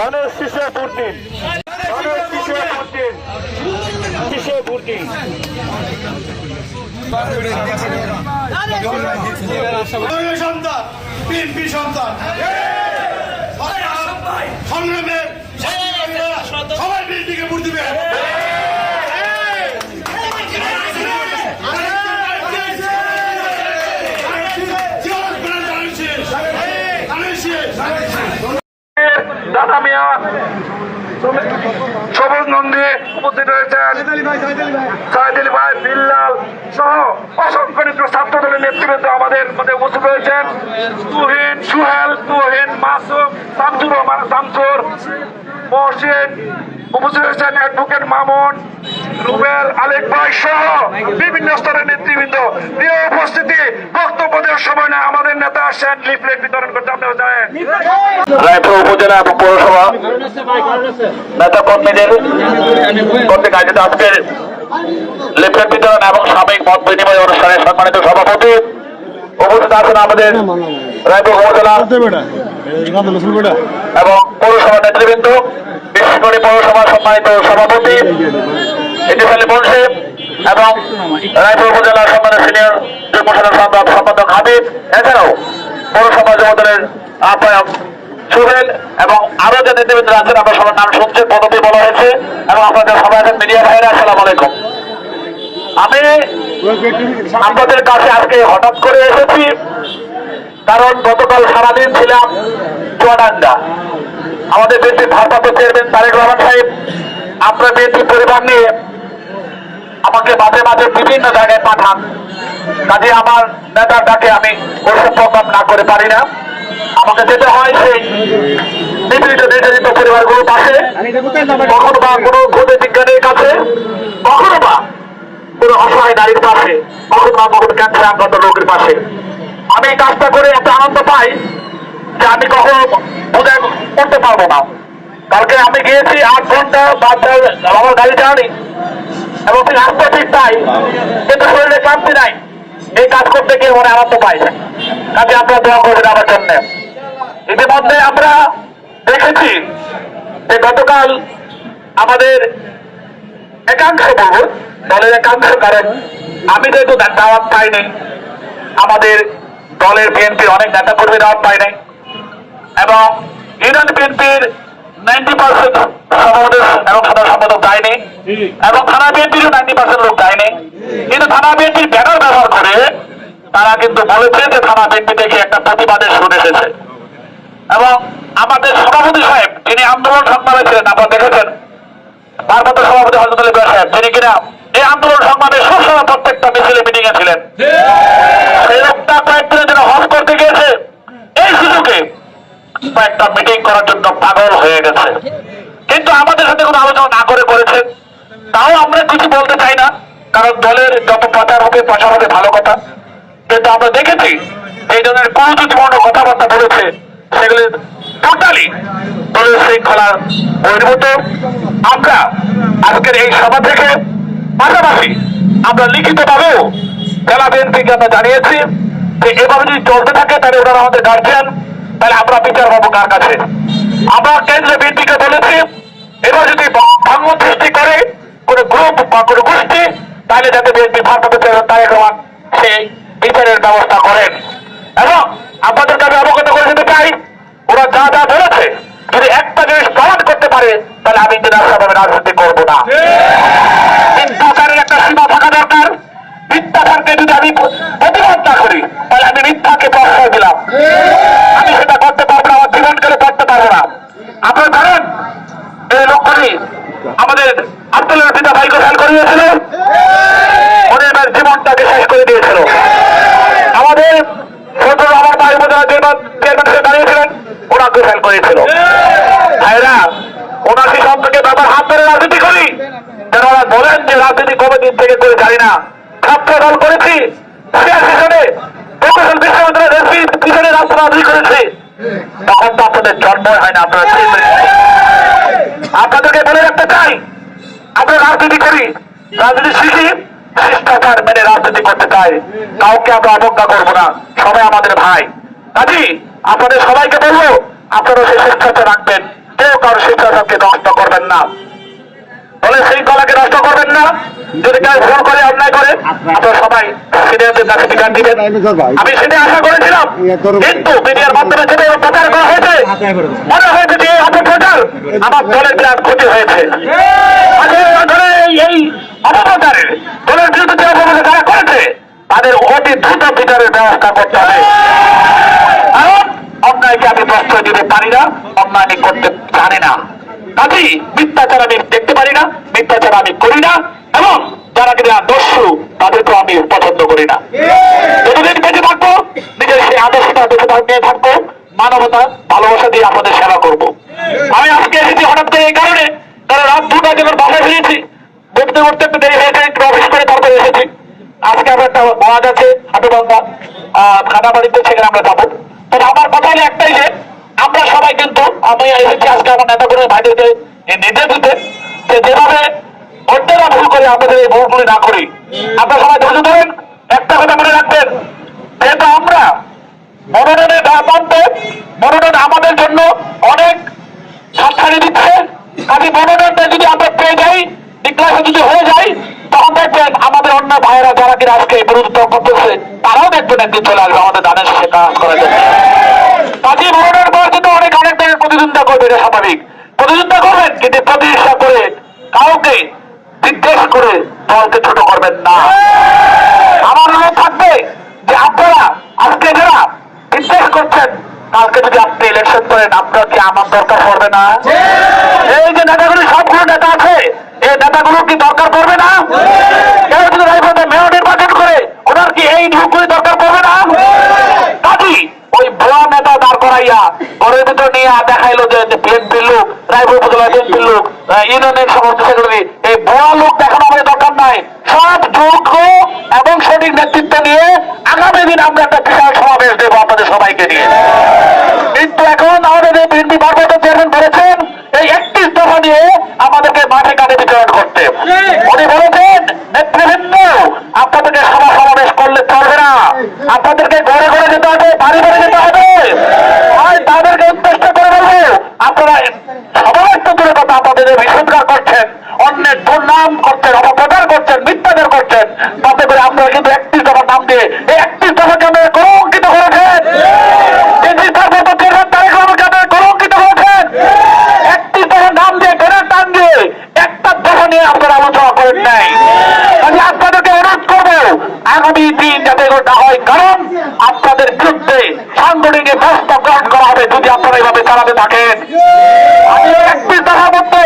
ধানের শীষে ভোট ধানের শীষে ভোট দিন শীষে সংগ্রামের সবুজ নন্দী উপস্থিত রয়েছেন। সাহেদুল ভাই, বিল্লাল সহ অসংখ্য ছাত্র দলের নেতৃবৃন্দ আমাদের মধ্যে উপস্থিত রয়েছেন। তুহিন সুহেল, তুহিন মাসুম, শামসুর রহমান, শামসুর মহসিন উপস্থিত রয়েছেন। অ্যাডভোকেট মামুন রুবেল, আলেক ভাই সহ বিভিন্ন স্তরের নেতৃবৃন্দ। প্রিয় উপস্থিতি, বক্তব্য দেওয়ার সময় না আমাদের নেতা আসছেন লিফলেট বিতরণ করতে আপনারা জানেন। রায়পুর উপজেলা এবং পৌরসভা নেতা কর্মীদের কর্তৃক আয়োজিত আজকের লিফলেট বিতরণ এবং সাময়িক মত বিনিময় অনুষ্ঠানে সম্মানিত সভাপতি উপস্থিত আছেন আমাদের রায়পুর উপজেলা এবং পৌরসভা নেতৃবৃন্দ, বিশেষ করে পৌরসভা সম্মানিত সভাপতি বংশী এবং রায়পুর উপজেলা সম্মানিত সিনিয়র সম্পাদক হাবিব এছাড়াও পৌরসভা আহ্বায়ক সুহেল এবং আরও যে নেতৃবৃন্দ আছেন সবার নাম শুনছেন পদবি বলা হয়েছে, এবং আপনাদের সবাই আছেন মিডিয়া ভাইরা আসসালামু আলাইকুম। আমি আপনাদের কাছে আজকে হঠাৎ করে এসেছি, কারণ গতকাল সারাদিন ছিলাম চুয়াডাঙ্গা। আমাদের বিএনপি ভারপ্রাপ্ত চেয়ারম্যান তারেক রহমান সাহেব, আপনার বিএনপি পরিবার নিয়ে আমাকে মাঝে মাঝে বিভিন্ন জায়গায় পাঠান। কাজে আমার নেতার ডাকে আমি প্রোগ্রাম না করে পারি না। আমাকে যেতে হয় সেই নিপীড়িত, নির্যাতিত পরিবারগুলোর পাশে। কখনো বা কোনো ভূত বিজ্ঞানীর কাছে, কখনো বা কোনো অসহায় নারীর পাশে, কখনো বা কখনো ক্যান্সার আক্রান্ত রোগীর পাশে। আমি এই কাজটা করে এত আনন্দ পাই যে আমি কখনো বোঝাই করতে পারব না। কালকে আমি গিয়েছি আট ঘণ্টা বাচ্চা আমার গাড়ি চালানি। এবং ঠিক আসতে ঠিক তাই কিন্তু শরীরে ক্লান্তি নাই। এই কাজ করতে গিয়ে মনে আনন্দ পাই কাজে আপনারা দোয়া করবেন আমার জন্য। ইতিমধ্যে আমরা দেখেছি যে গতকাল আমাদের একাংশ বলব দলের একাংশ, কারণ আমি যেহেতু দাওয়াত পাইনি, আমাদের দলের বিএনপির অনেক নেতা কর্মী দাওয়াত পাই নাই এবং ইউনিয়ন বিএনপির নাইনটি পার্সেন্ট সভাপতি এবং সাধারণ সম্পাদক যায়নি এবং থানা বিএনপিরও নাইনটি পার্সেন্ট লোক যায়নি। কিন্তু থানা বিএনপির ব্যানার ব্যবহার করে তারা কিন্তু বলেছে যে থানা বিএনপি থেকে একটা প্রতিবাদের শুনে এসেছে। এবং আমাদের সভাপতি সাহেব তিনি আন্দোলন সংগ্রামে ছিলেন, আপনারা দেখেছেন, ভারপ্রাপ্ত সভাপতি হজরত আলী সাহেব তিনি কিনা এই আন্দোলন সংগ্রামে সবসময় প্রত্যেকটা মিছিলে মিটিং এ ছিলেন। সেই লোকটা কয়েকদিনের জন্য হজ করতে গিয়েছে। এই সুযোগে কয়েকটা মিটিং করার জন্য পাগল হয়ে গেছে। কিন্তু আমাদের সাথে কোনো না করে করেছে তাও আমরা কিছু বলতে চাই না, কারণ দলের যত প্রচার হবে প্রচার হবে ভালো কথা। কিন্তু আমরা দেখেছি এই ধরনের কুরুচিপূর্ণ কথাবার্তা বলেছে সেগুলি টোটালি দলের শৃঙ্খলার বহির্ভূত আমরা আজকের এই সভা থেকে পাশাপাশি আমরা লিখিত ভাবেও জেলা বিএনপিকে আমরা জানিয়েছি যে এভাবে যদি চলতে থাকে, তাহলে ওনারা আমাদের গার্জিয়ান তাহলে আমরা বিচার পাবো কার কাছে? আমরা কেন্দ্রীয় বিএনপিকে বলেছি এবার যদি ভাঙন সৃষ্টি করে কোনো গ্রুপ বা কোনো গোষ্ঠী, তাহলে যাতে বিএনপি ভারপ্রাপ্ত তারেক রহমান সেই বিচারের ব্যবস্থা করেন। এবং আপনাদের কাছে অবগত করে দিতে চাই, ওরা যা যা বলেছে যদি একটা জিনিস প্রমাণ করতে পারে, তাহলে আমি নিরাশাভাবে রাজনীতি করব না। মিথ্যাচারের একটা সীমা থাকা দরকার। মিথ্যাচারকে যদি আমি প্রতিবাদ না করি, তাহলে আমি মিথ্যাকে প্রশ্রয় দিলাম আমি সেটা করতে পারব না আমার জীবন গেলে করতে পারব না আপনারা জানেন এই লোকগুলি আমাদের আব্দুলের পিতা ভাইকে ফেল করিয়েছিল ওদের জীবনটাকে শেষ করে দিয়েছিল। আমাদের ছোট আমার ভাই বোনেরা চেয়ারম্যান দাঁড়িয়েছিলেন ওনাকে ফেল করেছিল। ভাইরা, ওনার সম্পর্কে ব্যাপার হাত ধরে রাজনীতি করি। যারা বলেন যে রাজনীতি কবে দিন থেকে করে জানি না। ছাত্র দল করেছি পিছনে বিশ্ববিদ্যালয়ের রাস্তা করেছে। তখন তো আপনাদের জন্মই হয় না, আপনারা আপনাদেরকে বলে রাখতে চাই। আমরা রাজনীতি করি। রাজনীতি শিখি, শিষ্টাচার মেনে রাজনীতি করতে চাই। কাউকে আমরা অবজ্ঞা করব না। সবাই আমাদের ভাই। কাজী, আপনাদের সবাইকে বলব, আপনারা সেই শিষ্টাচার রাখবেন। কেউ কারও শিষ্টাচারকে নষ্ট করবেন না। বলে সেই কলাকে নষ্ট করবেন না। যদি কেউ ভুল করে অন্যায় করে আপনারা সবাই সিনিয়রদের কাছে বিচার দিবেন। আমি সেটা আশা করেছিলাম। কিন্তু মিডিয়ার মাধ্যমে যেটা প্রচার করা হয়েছে। মনে হয়েছে যে এই অপপ্রচার আমার দলের বিরাট ক্ষতি হয়েছে। ধরে এই- এই দলের বিরুদ্ধে যে অপপ্রচার যারা করেছে তাদের অতি দ্রুত বিচারের ব্যবস্থা করতে হবে। কারণ অন্যায়কে আমি প্রশ্রয় দিতে পারি না অন্যায় আমি করতে জানি না। কাজী মিথ্যাচার আমি দেখতে পারি না মিথ্যাচার আমি করি না। যারা কিনা দস্যু, তাদেরকেও আমি পছন্দ করি না। যতদিন বেঁচে থাকব, নিজের সেই আদর্শটা বেঁচে নিয়ে থাকব, মানবতা, ভালোবাসা দিয়ে আপনাদের সেবা করব। আমি আজকে এসেছি হঠাৎ করে এই কারণে, কারণ রাত দুটা যখন বাসায় ফিরেছি। ঘুরতে ঘুরতে একটু দেরি হয়েছে, একটু অফিস করে তারপরে এসেছি। আজকে আমার একটা ওয়াজ আছে হাটুবান্ধা খানা বাড়িতে সেখানে আমরা যাব। তবে আমার কথা হলো একটাই যে, আমরা সবাই কিন্তু, আমি এসেছি আজকে আমার নেতাগুলোর ভাইদেরকে এই নির্দেশ দিতে, যে যেভাবে অন্যরা ভুল করে আমাদের এই ভুলগুলি না করি। আপনারা সবাই ধৈর্য ধরেন, একটা কথা মনে রাখবেন, যেহেতু আমরা মনোনয়নের প্রান্তে মনোনয়ন আমাদের জন্য অনেক ছাড়ছাড়ি দিচ্ছে। কাজে মনোনয়নটা যদি আমরা পেয়ে যাই ডিক্লারেশন যদি হয়ে যায়, তখন দেখবেন আমাদের অন্য ভাইয়েরা যারা কিনা আজকে বিরোধিত করতেছে, তারাও দেখবেন একদিন চলে আসবে আমাদের দানের শেষে কাজ করার জন্য। কাজে মনোনয়ন করার জন্য অনেক অনেক জায়গায় প্রতিদ্বন্দ্বিতা করবে এটা স্বাভাবিক। প্রতিদ্বন্দ্বিতা করবেন, কিন্তু প্রতিষ্ঠা করে কাউকে করে দলকে ছোট করবেন না। আমার অনুরোধ থাকবে যে আপনারা আজকে যারা বিশ্বাস করছেন কালকে যদি আপনি ইলেকশন করেন আপনার কি আমার দরকার পড়বে না? এই যে নেতাগুলি সবগুলো নেতা আছে এই নেতাগুলো কি দরকার পড়বে না? কেউ যদি রায়পুরে মেয়র নির্বাচন করে ওনার কি এই নিয়োগগুলি দরকার পড়বে না? কাজী ওই ভুয়া নেতা দাঁড় করাইয়া ঘরের ভিতর নিয়ে দেখাইলো যে বিএনপির লোক রায়পুর উপজেলা বিএনপির লোক ইউনিয়নের সমস্ত সেক্রেটারি এই ভুয়া লোক দেখানো আমাদের দরকার নাই সব যোগ্য এবং সঠিক নেতৃত্ব নিয়ে আগামী দিন আমরা একটা বিশাল সমাবেশ দেবো আপনাদের সবাইকে নিয়ে। কিন্তু এখন আমাদের এই বিএনপি ভারপ্রাপ্ত চেয়ারম্যান বলেছেন, এই একত্রিশ দফা নিয়ে আমাদেরকে মাঠে কাটে বিতরণ করতে। উনি বলেছেন, নেতৃবৃন্দ, আপনাদেরকে সভা সমাবেশ করলে চলবে না। আপনাদেরকে ঘরে ঘরে যেতে হবে, বাড়ি বাড়ি যেতে হবে। আর তাদেরকে উদ্দেশ্য করে বলব, আপনারা সবাই তো দূরে কথা, আপনাদের যে বিশুদ্ধার করছেন। অন্যের দুর্নাম করছেন অপপ্রচার করছেন মিথ্যাচার করছেন তাতে করে আপনারা কিন্তু একত্রিশ দফার নাম দিয়ে এই একত্রিশ দফাকে আপনারা কলঙ্কিত করেছেন তেত্রিশ দফার মধ্যে তারেক রহমানকে আপনারা কলঙ্কিত করেছেন একত্রিশ দফার নাম দিয়ে ঘেরার টান দিয়ে একটা দফা নিয়ে আপনারা আলোচনা করেন নাই আমি আপনাদেরকে অনুরোধ করব আগামী দিন যাতে এগুলো না হয় কারণ আপনাদের বিরুদ্ধে সাংগঠনিক ব্যবস্থা গ্রহণ করা হবে যদি আপনারা এভাবে চালাতে থাকেন। আমি এই একত্রিশ মধ্যে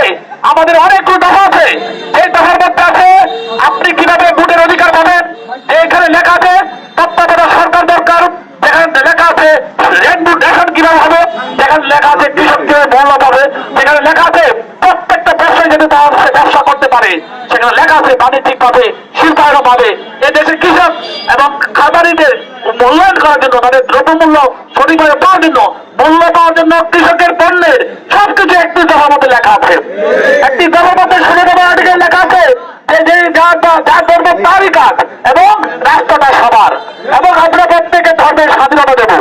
আমাদের অনেকগুলো দফা আছে। এই দফার মধ্যে আছে, আপনি কীভাবে ভোটের অধিকার পাবেন? এখানে লেখা আছে, তত্ত্বাবধায়ক সরকার দরকার। যেখানে লেখা আছে রেনবো কীভাবে হবে? যেখানে লেখা আছে, কৃষক কীভাবে মূল্য পাবে। যেখানে লেখা আছে, প্রত্যেকটা ব্যবসায়ী যাতে তার ব্যবসা করতে পারে, সেখানে লেখা আছে বাণিজ্যিক পাবে শিল্পায়ন পাবে। এ দেশের কৃষক এবং খামারিদের মূল্যায়ন করার জন্য, তাদের দ্রব্যমূল্য সঠিকভাবে পাওয়ার জন্য মূল্য পাওয়ার জন্য কৃষকের পণ্যের সবকিছু একটি জহামতে লেখা আছে। একটি দফার মধ্যে আর্টিকেল লেখা আছে যে যার তারই কাজ এবং রাষ্ট্রটা সবার এবং আমরা প্রত্যেকে ধর্মের স্বাধীনতা দেবো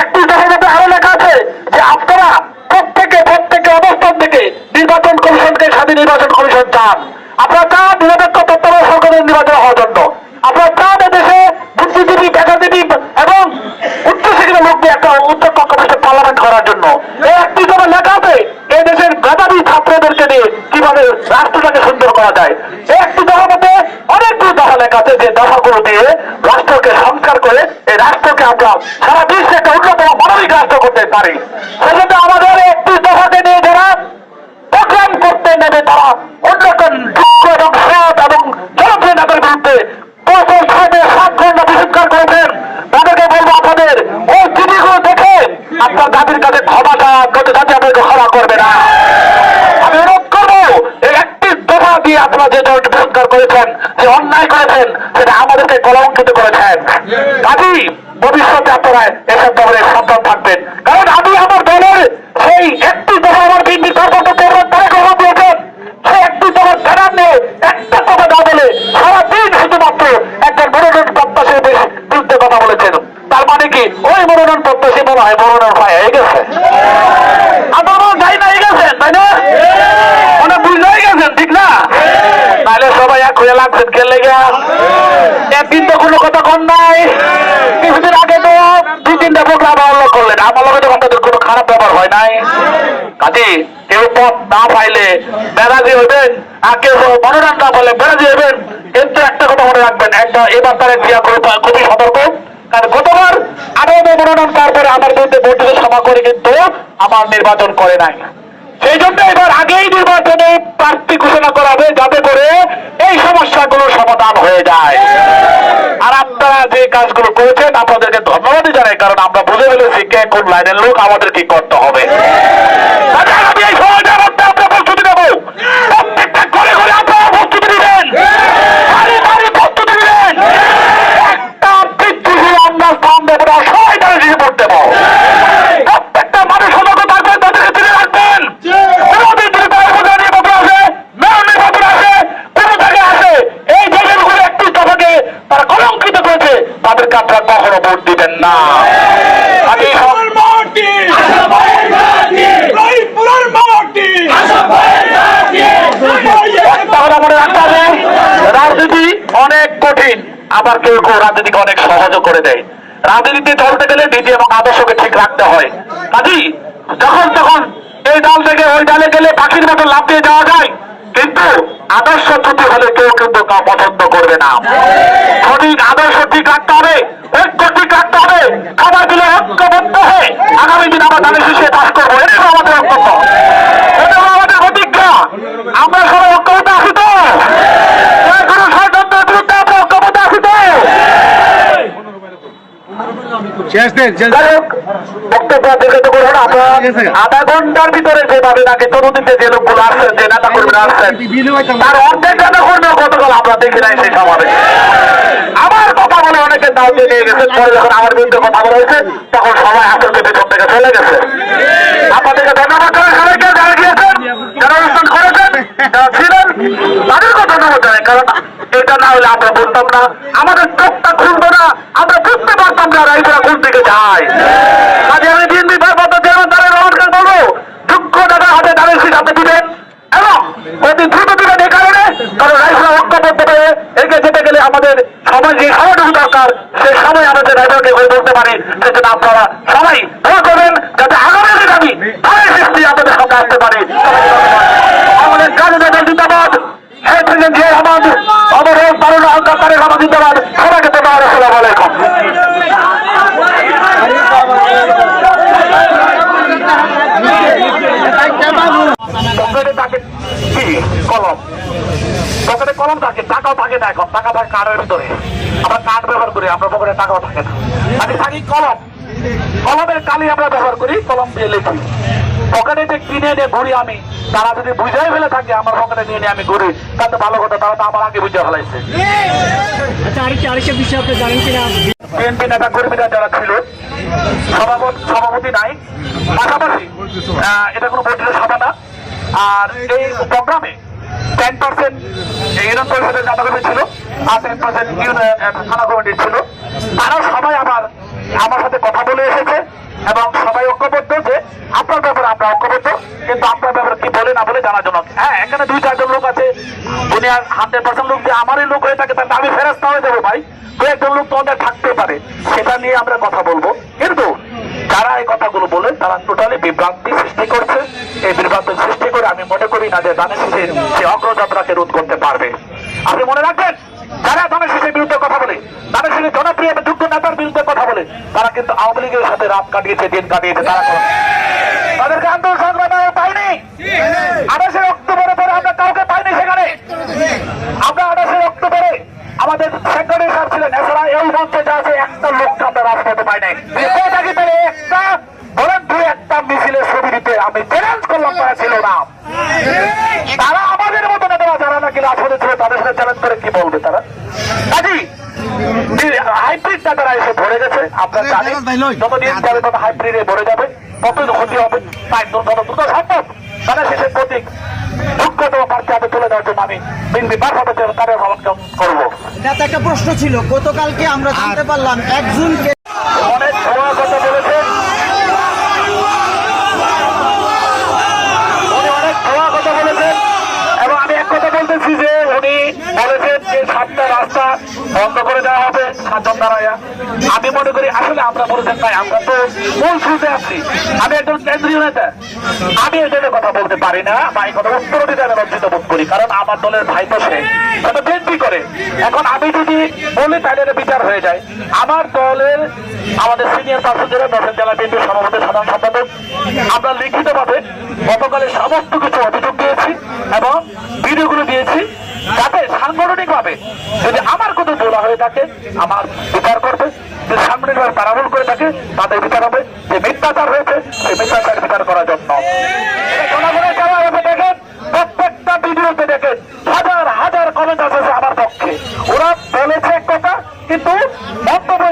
একটি দফার মধ্যে আরও লেখা আছে যে আপনারা প্রত্যেকে প্রত্যেকে অবস্থান থেকে নির্বাচন কমিশনকে স্বাধীন নির্বাচন কমিশন চান আপনারা চান নিরপেক্ষ তত্ত্বাবধায়ক সরকারের নির্বাচন হওয়ার জন্য আপনারা চান এদেশে বুদ্ধিজীবী পেশাজীবী এবং উচ্চশিক্ষিত লোক দিয়ে একটা উচ্চ কমিশন পার্লামেন্ট করার জন্য এই একটি দফা লেখা আছে এই দেশের মেধাবী ছাত্রদেরকে নিয়ে কীভাবে রাষ্ট্রটাকে সুন্দর করা কাছে যে দিয়ে রাষ্ট্রকে করে রাষ্ট্রকে আমরা সারা বিশ্বে উন্নত মানবিক রাষ্ট্র করতে পারি। সেজন্য আমাদের একটি দফাকে নিয়ে যারা প্রোগ্রাম করতে নেবে তারা অন্যতম যোগ্য এবং সৎ এবং জনপ্রিয় নেতার বিরুদ্ধে বছর ছয় সাত ঘণ্টা বিশুদ্ধার করেছেন তাদেরকে বলব আপনাদের ওই চিঠিগুলো দেখে আপনার দাবির কাছে ক্ষমা চাওয়া নতুন জাতি আপনাকে ক্ষমা করবে না আমি অনুরোধ করব এই একটি দফা দিয়ে আপনারা যে দলটি বিশুদ্ধার করেছেন, যে অন্যায় করেছেন, সেটা আমাদেরকে কলঙ্কিত করেছেন। কাজী ভবিষ্যতে আপনারা এসব দলের সন্তান থাকবেন। কারণ আমি আমার দলের সেই একটি দফা আমার বিএনপি সর্বত চেয়ারম্যান তারেক রহমান দিয়েছেন সেই একটি দফার ব্যানার নিয়ে একটা কথা না বলে সারাদিন শুধুমাত্র একজন মনোনয়ন প্রত্যাশীর বিরুদ্ধে কথা বলেছেন তার মানে কি ওই মনোনয়ন প্রত্যাশী মনে হয় মনোনয়ন পায় হয়ে গেছে আপনারা যাই না হয়ে গেছেন তাই না মানে বুঝে গেছেন ঠিক না তাহলে সবাই এক হয়ে লাগছেন খেলে একদিন তো কোনো কথা কন নাই। কিছুদিন আগে তো দুই তিনটা প্রোগ্রাম আল্লাহ করলেন। আমার লগে তো আপনাদের কোনো খারাপ ব্যাপার হয় নাই। কাজে, কেউ পথ না পাইলে বেড়াজি হইবেন, আর কেউ মনোনয়ন না পাইলে বেড়াজি হইবেন। কিন্তু একটা কথা মনে রাখবেন, একটা এবার তার ক্রিয়া করে খুবই সতর্ক। কারণ গতবার আঠারো মনোনয়ন তারপরে আমার বিরুদ্ধে ভোট ক্ষমা করে কিন্তু আমার নির্বাচন করে নাই। সেই জন্য এবার আগেই নির্বাচনে প্রার্থী ঘোষণা করা হবে যাতে করে এই সমস্যাগুলোর সমাধান হয়ে যায়। আর আপনারা যে কাজগুলো করেছেন, আপনাদেরকে ধন্যবাদই জানাই, কারণ আমরা বুঝে ফেলেছি কে কোন লাইনের লোক, আমাদের কি করতে হবে। এই সময়টার মধ্যে আপনার প্রস্তুতি নেব প্রত্যেকটা ঘরে ঘরে আপনারা প্রস্তুতি নেবেন বাড়ি বাড়ি প্রস্তুতি নেবেন একটা বিদ্যুৎ আমরা স্থান দেবো না সবাই তারা দিয়ে ভোট দেবো প্রত্যেকটা মানুষ সতর্ক থাকবেন তাদেরকে তুলে রাখবেন বিরোধী দলীয় নির্বাচন আছে মেয়র নির্বাচন আছে কোনো জায়গায় আছে এই জায়গাগুলো একটু তাদেরকে তারা কলঙ্কিত করেছে তাদেরকে আপনারা কখনো ভোট দিবেন না। আমি কথা মনে রাখতে হবে রাজনীতি অনেক কঠিন আবার কেউ কেউ রাজনীতিকে অনেক সহজও করে দেয়। রাজনীতি চলতে গেলে নীতি এবং আদর্শকে ঠিক রাখতে হয়। কাজী যখন তখন এই ডাল থেকে ওই ডালে গেলে পাখির মতো লাভ দিয়ে যাওয়া যায়। কিন্তু আদর্শ ত্রুটি হলে কেউ কিন্তু তা পছন্দ করবে না। সঠিক আদর্শ ঠিক রাখতে হবে ঐক্য ঠিক রাখতে হবে সবাই মিলে ঐক্যবদ্ধ হয়ে আগামী দিন আমরা তাদের শীর্ষে পাশ করব। এটা আমাদের বক্তব্য এটা হলো আমাদের প্রতিজ্ঞা। আমরা সবাই ঐক্যবদ্ধ আছি তো? ঐক্যবদ্ধ শেষ দেন বক্তব্য দীর্ঘত করব না আপনারা আধা ঘণ্টার ভিতরে যেভাবে নাকি তরুণীতে যে লোকগুলো আসছেন যে নেতা কর্মীরা আসছেন তার অর্ধেক নেতা কর্মী গতকাল আমরা দেখি নাই সেই সমাবেশ। আমার কথা বলে অনেকে দাও দিয়ে নিয়ে গেছে পরে যখন আমার বিরুদ্ধে কথা বলা হয়েছে তখন সবাই হাতের পেছন থেকে চলে গেছে। আপনাদেরকে ধন্যবাদ জানাই। সবাইকে যারা গিয়েছেন যারা অনুষ্ঠান করেছেন যারা ছিলেন তাদেরকে ধন্যবাদ জানাই। কারণ এটা না হলে আমরা বলতাম না। আমাদের চোখটা খুলতো না। আমরা বুঝতে পারতাম না রাইফেরা কোন দিকে যায়। কাজে আমি বিএনপি ভারপ্রাপ্ত চেয়ারম্যান তারেক রহমানকে বলব যোগ্য দাদা হাতে তাদের সিট হাতে দিবেন এবং অতি দ্রুত দিবেন এই কারণে কারণ রাইফেরা ঐক্যবদ্ধ হয়ে এগিয়ে যেতে গেলে আমাদের সময় যে সময়টুকু দরকার সেই সময় আমাদের রাইফেলকে হয়ে বলতে পারি। সেজন্য আপনারা সবাই দোয়া করবেন যাতে আগামী দিন আমি ভয়ের সৃষ্টি আপনাদের সঙ্গে আসতে পারি আমাদের কাজে যাদের জিন্দাবাদ হে প্রেসিডেন্ট জিয়া রহমান অবরোধ তারুণ আলকার তারেক রহমান জিন্দাবাদ সবাইকে ধন্যবাদ আসসালামু আলাইকুম পকেটে থাকে কি কলম পকেটে কলম থাকে টাকাও থাকে না এখন টাকা থাকে কার্ডের ভিতরে। আমরা কার্ড ব্যবহার করি আমরা পকেটে টাকাও থাকে না। আমি থাকি কলম। কলমের কালি আমরা ব্যবহার করি কলম দিয়ে লিখি। পকেটে যে কিনে নিয়ে ঘুরি আমি তারা যদি বুঝাই ফেলে থাকে আমার পকেটে নিয়ে নিয়ে আমি ঘুরি। তাতে ভালো কথা তারা তো আমার আগে বুঝে ফেলাইছে। আচ্ছা বিএনপি নেতা কর্মীরা যারা ছিল সভাপতি সভাপতি নাই পাশাপাশি এটা কোনো বৈঠকের সভা না। আর এই প্রোগ্রামে টেন পার্সেন্ট ইউনিয়ন পরিষদের ছিল, আর টেন পার্সেন্ট থানা ছিল। তারা সবাই আবার আমার সাথে কথা বলে এসেছে এবং সবাই ঐক্যবদ্ধ যে আপনার ব্যাপারে আমরা ঐক্যবদ্ধ, কিন্তু আপনার ব্যাপারে কি বলে না বলে জানার জন্য। হ্যাঁ এখানে দুই চারজন লোক আছে দুনিয়ার হান্ড্রেড পার্সেন্ট লোক যে আমারই লোক হয়ে থাকে, তার আমি ফেরত হয়ে যাব ভাই। দু একজন লোক তোমাদের থাকতে পারে, সেটা নিয়ে আমরা কথা বলব। কিন্তু যারা এই কথাগুলো বলে, তারা টোটালি বিভ্রান্তি সৃষ্টি করছে। এই বিভ্রান্তি আমি মনে করি না যে দানের শিশির সে অগ্রযাত্রাকে রোধ করতে পারবে। আপনি মনে রাখবেন? যারা দানের শিশির বিরুদ্ধে কথা বলে দানের শিশির জনপ্রিয় এবং যোগ্য নেতার বিরুদ্ধে কথা বলে তারা কিন্তু আওয়ামী লীগের সাথে রাত কাটিয়েছে দিন কাটিয়েছে তারা তাদেরকে আন্দোলন সংগ্রামে পায়নি আঠাশে অক্টোবরে পরে আমরা কাউকে পাইনি সেখানে আমরা আঠাশে অক্টোবরে আমাদের সেক্রেটারি সাহেব ছিলেন এছাড়া এই মঞ্চে যা আছে একটা লোককে আমরা রাজপথে পাই নাই কোথাকি পেলে একটা বলেন দু একটা মিছিলের ছবি দিতে আমি চ্যালেঞ্জ করলাম তারা ছিল না তারা আমাদের মতো নেতারা যারা নাকি রাজপথে ছিল তাদের সাথে চ্যালেঞ্জ করে কি বলবে তারা কাজী হাইব্রিড নেতারা এসে ভরে গেছে আপনারা জানেন যতদিন পরে তত হাইব্রিডে ভরে যাবে ততই ক্ষতি হবে। তাই যত দ্রুত সম্ভব তারা শেষের প্রতীক। যোগ্যতম প্রার্থী তুলে দেওয়ার জন্য আমি মারফত তাদের ভ্রমণ করব। নেতা একটা প্রশ্ন ছিল। গতকালকে আমরা জানতে পারলাম এক জুনকে অনেক ভুয়া কথা বলেছেন উনি অনেক ভুয়া কথা বলেছেন। এবং আমি এক কথা বলতেছি যে উনি বলেছেন যে সাতটা রাস্তা বন্ধ করে দেওয়া হবে। দাঁড়াইয়া আমি মনে করি আসলে আমরা বলেছেন ভাই আমরা তো মূল শুরুতে আছি। আমি একজন কেন্দ্রীয় নেতা। আমি এই জন্য কথা বলতে পারি না কথা উত্তর দিতে আমি লজ্জিত বোধ করি, কারণ আমার দলের ভাই তো সে। বিএনপি করে। এখন আমি যদি বলি, তাহলে বিচার হয়ে যায়। আমার দলের আমাদের সিনিয়র পার্সন জেলা সভাপতি, সাধারণ সম্পাদক, আমরা লিখিতভাবে গতকালে সমস্ত কিছু অভিযোগ দিয়েছি এবং ভিডিওগুলো দিয়েছি যাতে সাংগঠনিক ভাবে যদি আমার বলা থাকে, আমার বিচার করবে, যে সাংগঠনিক ভাবে তারাবল করে থাকে, তাদের বিচার হবে, যে মিথ্যাচার হয়েছে, সেই মিথ্যাচার বিচার করার জন্য। প্রত্যেকটা ভিডিওতে দেখেন, হাজার হাজার কমেন্ট আছে আমার পক্ষে। ওরা বলেছে কথা, কিন্তু মন্তব্য